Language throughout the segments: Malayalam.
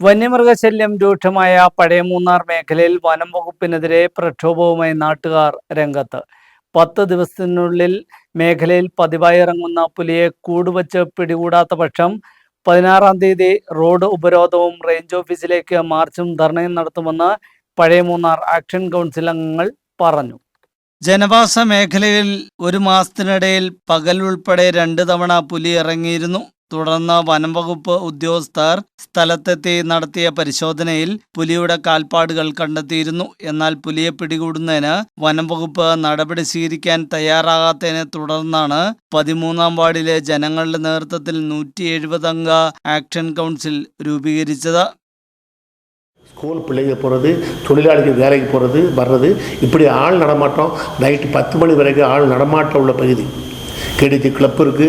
വന്യമൃഗശല്യം രൂക്ഷമായ പഴയ മൂന്നാർ മേഖലയിൽ വനം വകുപ്പിനെതിരെ പ്രക്ഷോഭവുമായി നാട്ടുകാർ രംഗത്ത്. പത്ത് ദിവസത്തിനുള്ളിൽ മേഖലയിൽ പതിവായി ഇറങ്ങുന്ന പുലിയെ കൂടുവച്ച് പിടികൂടാത്ത പക്ഷം പതിനാറാം തീയതി റോഡ് ഉപരോധവും റേഞ്ച് ഓഫീസിലേക്ക് മാർച്ചും ധർണയും നടത്തുമെന്ന് പഴയ മൂന്നാർ ആക്ഷൻ കൗൺസിൽ അംഗങ്ങൾ പറഞ്ഞു. ജനവാസ മേഖലയിൽ ഒരു മാസത്തിനിടയിൽ പകൽ ഉൾപ്പെടെ രണ്ട് തവണ പുലി ഇറങ്ങിയിരുന്നു. തുടർന്ന് വനം വകുപ്പ് ഉദ്യോഗസ്ഥർ സ്ഥലത്തെത്തി നടത്തിയ പരിശോധനയിൽ പുലിയുടെ കാൽപ്പാടുകൾ കണ്ടെത്തിയിരുന്നു എന്നാൽ പുലിയെ പിടികൂടുന്നതിന് വനം വകുപ്പ് നടപടി സ്വീകരിക്കാൻ തയ്യാറാകാത്തതിനെ തുടർന്നാണ് പതിമൂന്നാം വാർഡിലെ ജനങ്ങളുടെ നേതൃത്വത്തിൽ നൂറ്റി എഴുപത് അംഗ ആക്ഷൻ കൗൺസിൽ രൂപീകരിച്ചത് ஸ்கூல் பிள்ளைங்க போகிறது தொழிலாளிகள் வேலைக்கு போகிறது வர்றது இப்படி ஆள் நடமாட்டம் நைட்டு பத்து மணி வரைக்கும் ஆள் நடமாட்டம் உள்ள பகுதி கேடிஜி கிளப் இருக்குது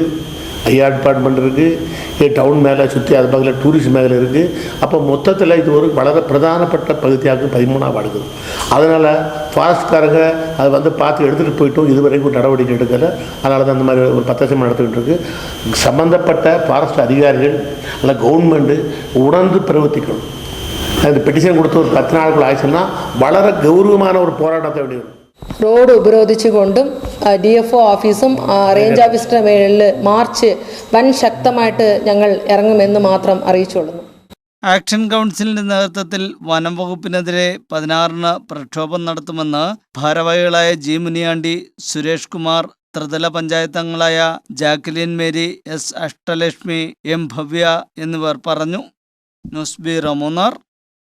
ஐயா டிபார்ட்மெண்ட் இருக்குது டவுன் மேலே சுற்றி அது பக்கத்தில் டூரிஸ்ட் மேலே இருக்குது அப்போ மொத்தத்தில் இது ஒரு வளர பிரதானப்பட்ட பகுதியாக பதிமூணாக வாடுது அதனால் ஃபாரஸ்ட்காரங்க அதை வந்து பார்த்து எடுத்துகிட்டு போயிட்டோம். இது வரைக்கும் நடவடிக்கை எடுக்கலை. அதனால தான் அந்த மாதிரி ஒரு பத்தசம் நடத்திக்கிட்டு இருக்குது சம்மந்தப்பட்ட ஃபாரஸ்ட் அதிகாரிகள் அல்ல கவர்மெண்ட்டு உணர்ந்து பிரவர்த்திக்கணும். அந்த பெட்டிஷன் கொடுத்து ஒரு பத்து நாளுக்குள்ள ஆயிடுச்சுன்னா வளர கௌரவமான ஒரு போராட்டத்தை வேண்டியது റോഡ് ഉപരോധിച്ചുകൊണ്ടും ഡി എഫ് ഒ ഓഫീസും റേഞ്ച് ഓഫീസിന്റെ മേളിൽ മാർച്ച് വൻ ശക്തമായിട്ട് ഞങ്ങൾ ഇറങ്ങുമെന്ന് മാത്രം അറിയിച്ചുകൊള്ളുന്നു ആക്ഷൻ കൗൺസിലിന്റെ നേതൃത്വത്തിൽ വനം വകുപ്പിനെതിരെ പതിനാറിന് പ്രക്ഷോഭം നടത്തുമെന്ന് ഭാരവാഹികളായ ജി മുനിയാണ്ടി സുരേഷ് കുമാർ ത്രിതല പഞ്ചായത്തങ്ങളായ Jacqueline Mary S Ashtalakshmi M Bhavya എന്നിവർ പറഞ്ഞു. News bureau Munnar.